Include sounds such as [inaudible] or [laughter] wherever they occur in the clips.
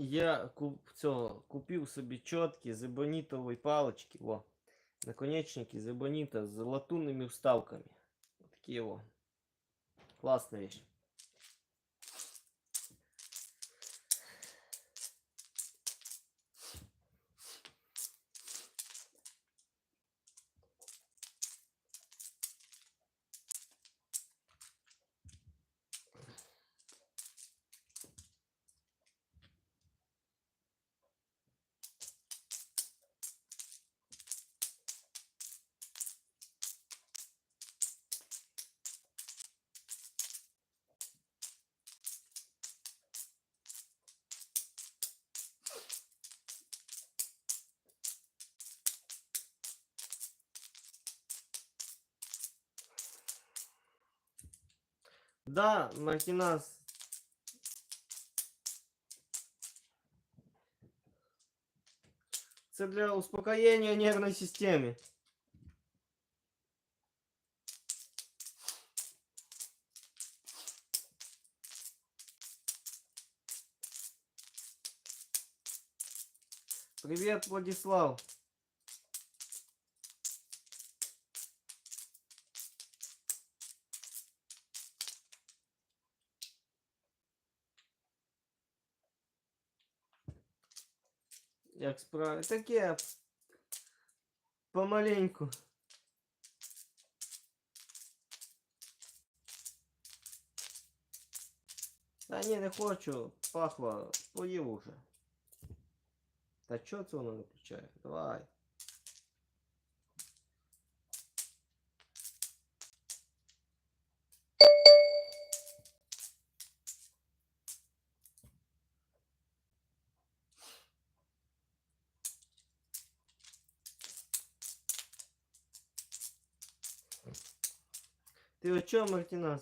Я куп, цього, купив собі чотки з ебонітової палички. Во. Наконечники з ебонита з латунними вставками. Такі во. Класна вещь. Да, Мартинас. Це для успокоєння нервної системи. Привет, Владислав. Як справи? Таке. Помаленьку. Та ні, не хочу. Пахло. Поїв уже. Та чого це воно не включає? Давай. Ты о чем, Мартинас?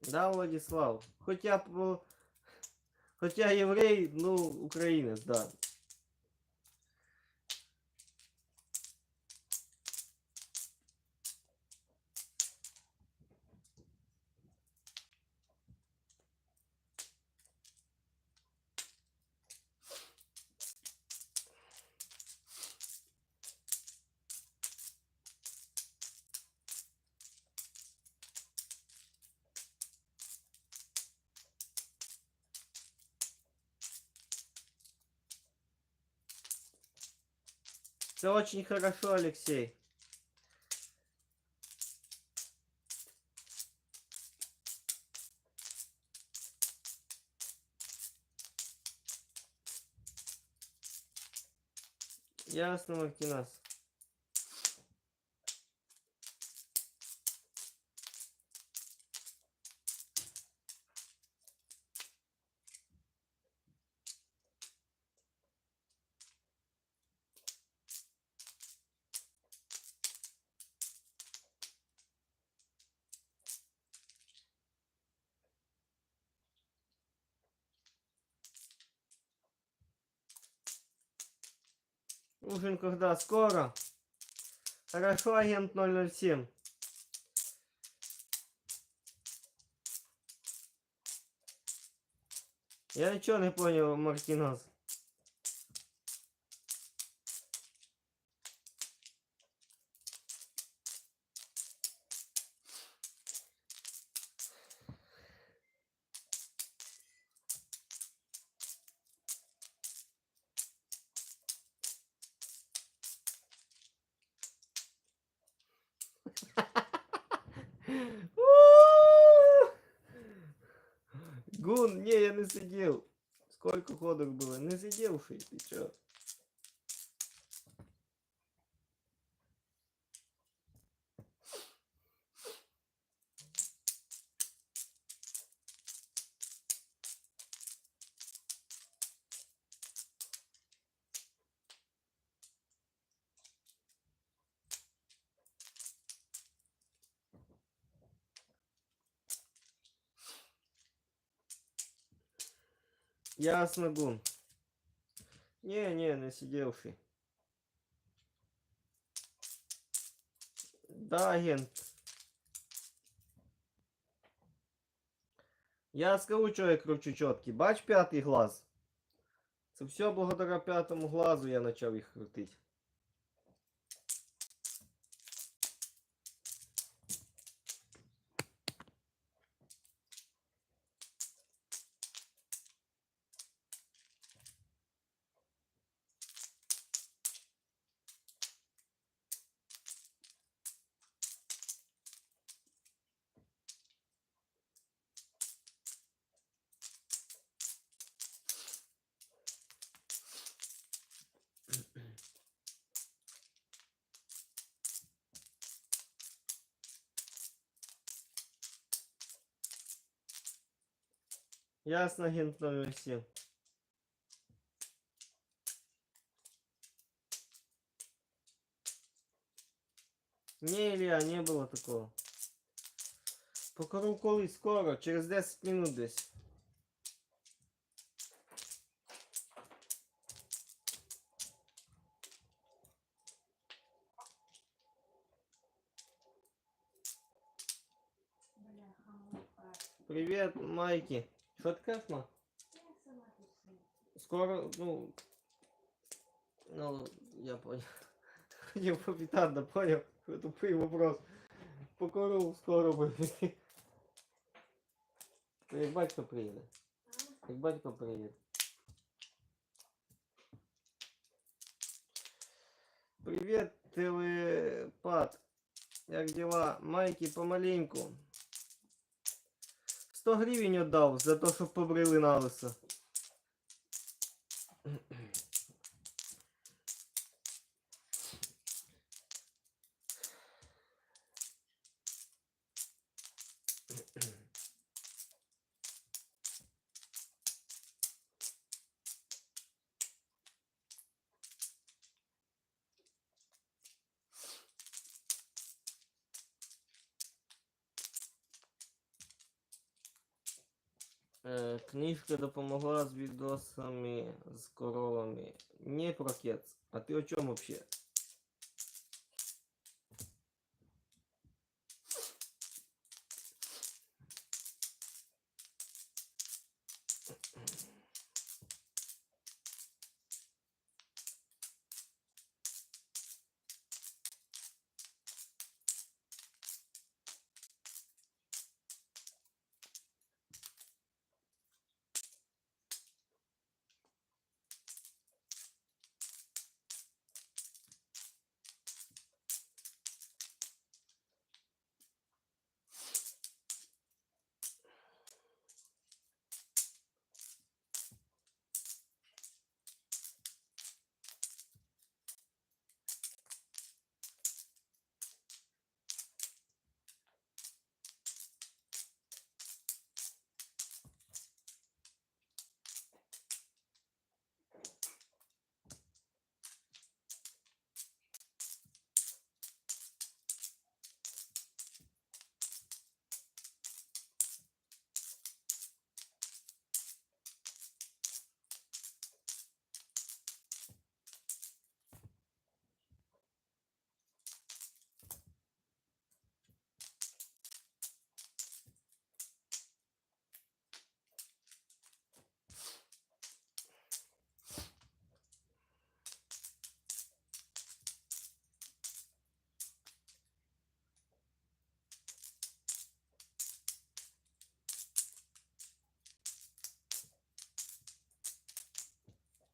Да, Владислав. Хоча б... Хоча єврей, ну, українець, да. Все очень хорошо, Алексей. Ясно, Мартинас. Когда? Скоро? Хорошо, агент 007. Я ничего не понял, Мартинос. Сколько ходок было? Не сидевший, ты чё? Ясно, Гун. Не, не, сидевший. Да, агент. Я скажу, що я кручу чіткі. Бач п'ятий глаз. Це все благодаря п'ятому глазу я почав їх крутити. Ясно, агент номер 7. Не, Илья, не было такого. Покажу колись скоро, через 10 минут десь. Привет, Майки. Что ты кажешь, ма? Скоро, ну... Ну, я понял. Хотел попитать, да понял. Тупый вопрос. Покору скоро буде. Як батько приїде. Як батько приїде. Привет, телепат. Як дела? Майки, помаленьку. 100 гривень отдав за те, щоб побрили на лисо. Е, Книжка допомогла з відосами з коровами. Не про кец. А ти о чому вообще?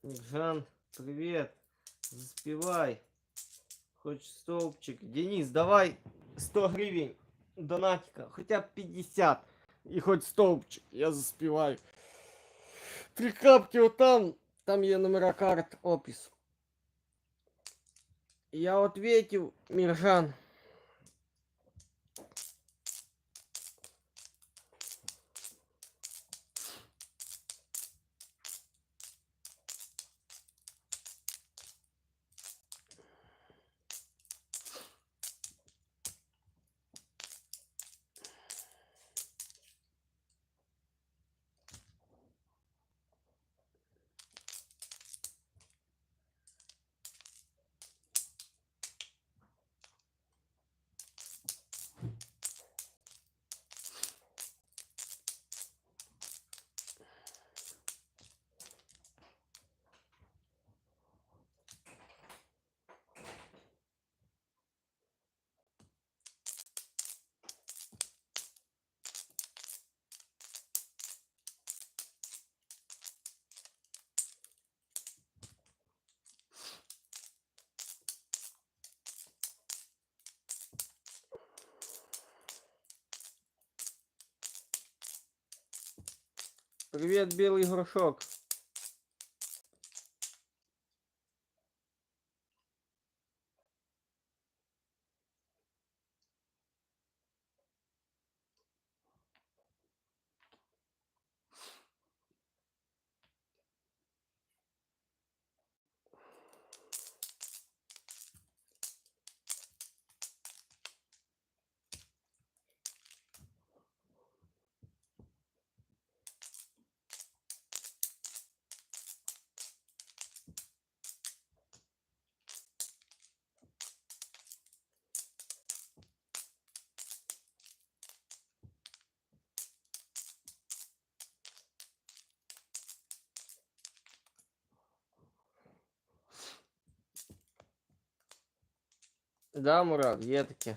Жан, привет. Заспевай. Хоть столбчик. Денис, давай 100 гривен донатика. Хотя б 50. И хоть столбчик. Я заспеваю. Три капки вот там. Там є номера карт, опис. Я ответил, Миржан. Привет, белый горшок. Да, Мурат, є таке.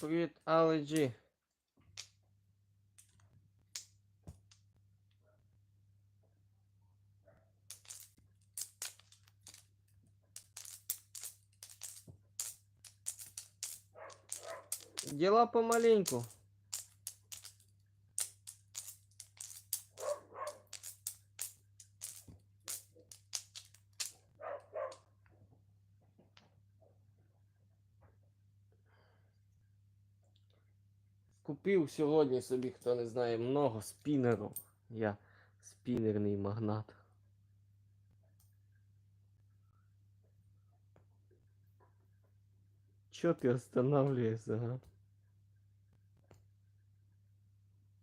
Привіт, Аледжі. Дела помаленьку. Купив сьогодні собі, хто не знає, много спінерів. Я спінерний магнат. Чё ты останавливаешься, а?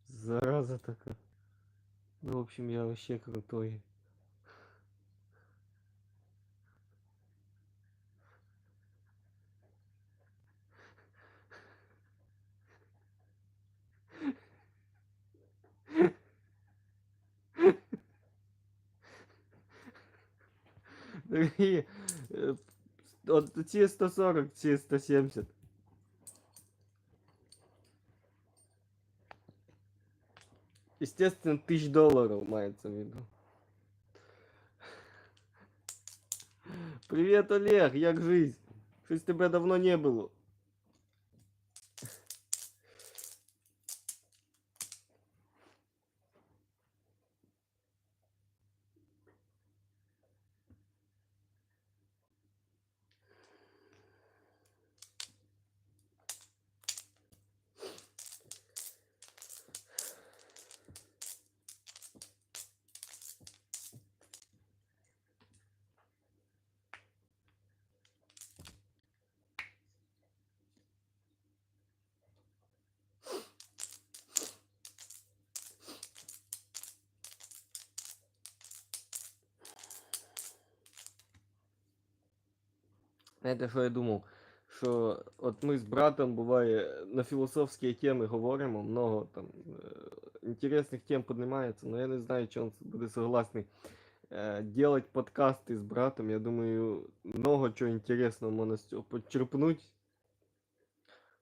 Зараза такая. Ну, в общем, я вообще крутой. Дорогие, э, от ці 140, ці 170. Естественно, тысяч долларов мається в виду. Привет, Олег, як жизнь? Щось тебе давно не було. Знаєте, що я думав? Що от ми з братом буває на філософські теми говоримо, много там е, інтересних тем піднімається, але я не знаю, чи він буде согласний е, делать подкасти з братом. Я думаю, много чого інтересного можна з цього почерпнути.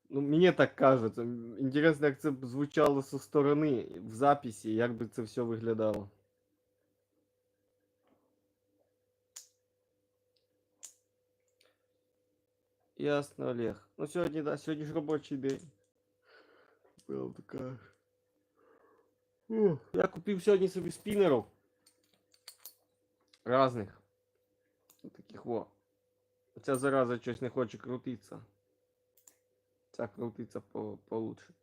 Ну, мені так кажеться. Інтересно, як це б звучало зі сторони в записі, як би це все виглядало. Ясно, Олег. Ну сьогодні, да, сьогодні ж робочий день. Правда кажеш. Ух, Я купив сьогодні собі спінерів. Разних. Таких во. Ця зараза щось не хоче крутитися. Ця крутиться по получше.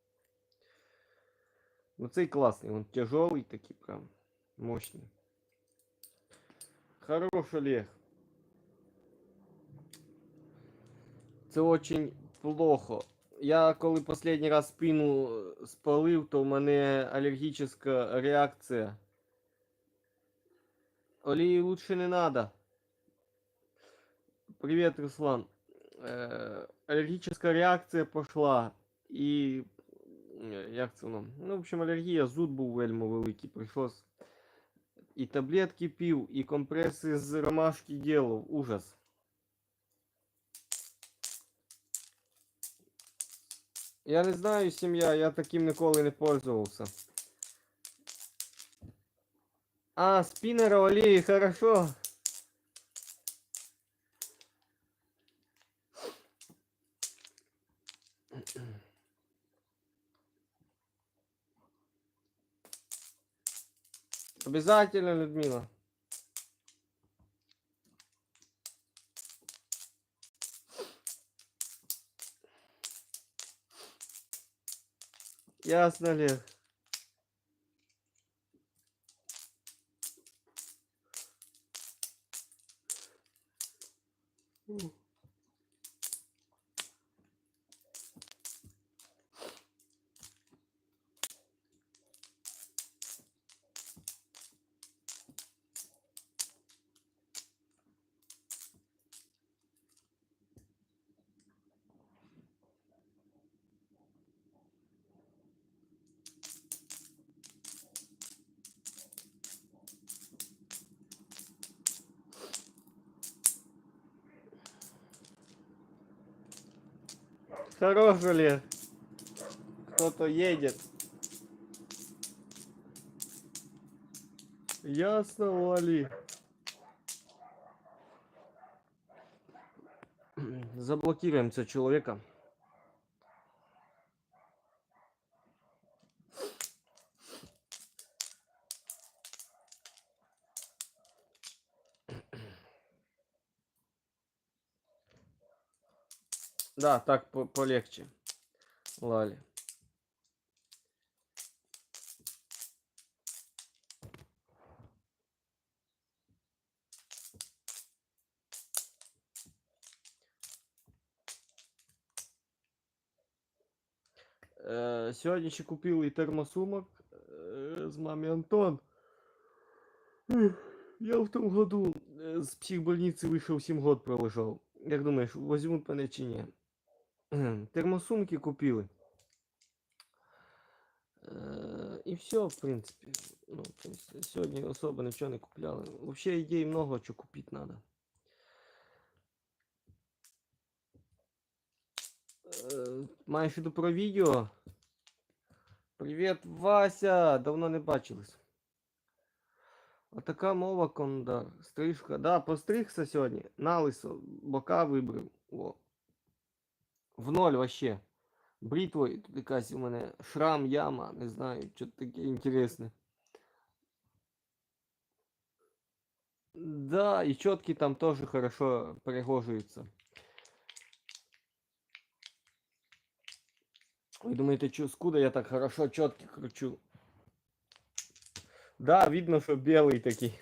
Ну цей класний, он тяжелый такий прям. Мощний. Хорош Олег. Це очень плохо. Я коли последній раз спину е, спалив, то в мене алергічна реакція. Олії лучше не надо. Привет, Руслан. Э, аллергическая реакция пошла. І. е, Як це воно? Ну, в общем, алергія, зуд був вельми великий. Прийшлось. І таблетки пив, і компреси з ромашки делав. Ужас. Я не знаю, сім'я, я таким ніколи не пользовался. А, спиннера олії, хорошо. Обязательно, Людмила. Ясно, Олег. Олег. Кто-то едет. Ясно, Вали. Заблокируем этого человека. Да, так по- полегче. Лали. Е, Сьогодні ще купив і термосумок е, з мамі Антон. Я в тому году з психбольниці вийшов 7 год пролежав. Як думаєш, возьмуть мене чи ні? Термосумки купили. Е, І все, в принципі. Ну, то есть, сьогодні особо нічого не купляли. Вообще ідей много, що купити треба. Е, Маєш виду про відео? Привіт, Вася! Давно не бачились. Отака мова кондар. Стрижка. Да, постригся сьогодні. На лисо. Бока вибрив. О. В ноль вообще. Бритвою тут якась у мене шрам, яма, не знаю, що таке інтересне. Да, і чіткі там теж хорошо перегожуються. Ви думаєте, що скуда я так хорошо чіткі кручу? Да, видно, що білий такий.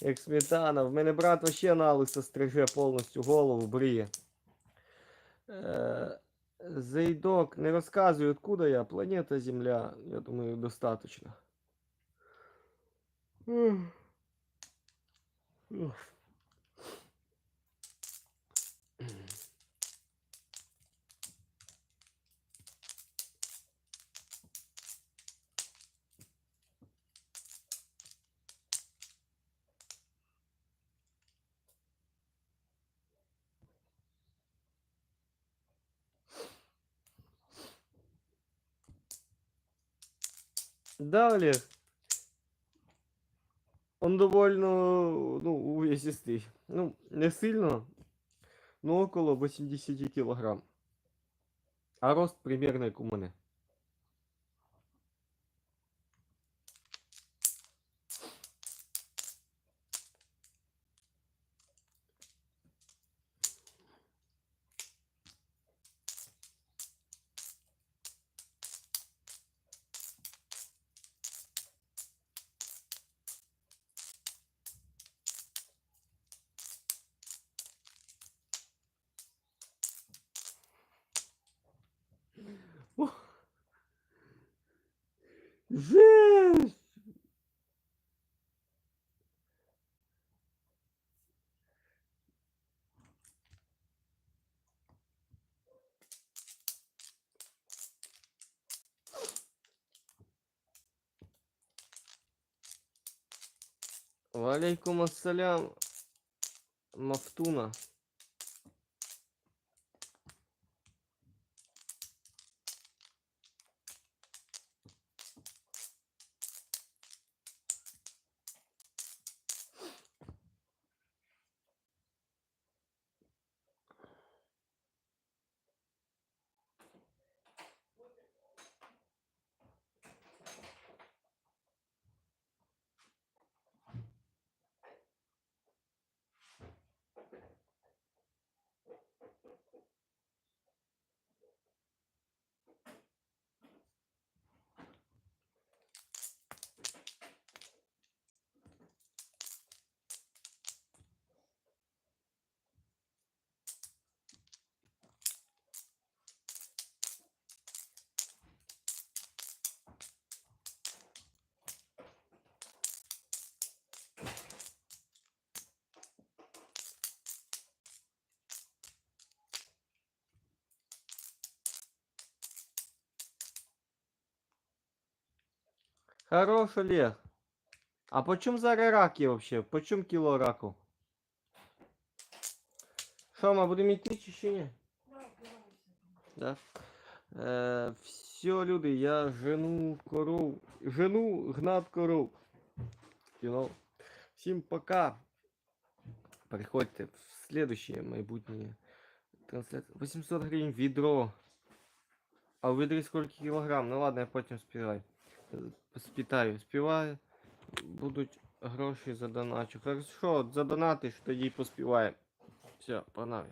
Як сметана. [laughs] В мене брат вообще на лисо стриже повністю голову бриє. Е, Зайдок, не розказуй, откуда я. Планета Земля, я думаю, достаточно. Ух. Ух. Да, Олег. Он довольно, ну, увесистый. Ну, не сильно, но около 80 килограмм. А рост примерно як у мене. Валейкум ассалям, Мафтуна. Хорош, Олег. А по чому зараз раки вообще? По чому кіло раку? Що, ми будемо йти чи ще ні? Да. Е, все, люди, я жену коров. Жену гнат коров. You know? Всім пока. Приходьте в следующее майбутнє трансляції. 800 гривень відро. А у відрі скільки кілограм? Ну ладно, я потім співаю. Спитаю, співаю. Будуть гроші за доначу. Хорошо, задонатиш, тоді поспіваємо. Все, погнали.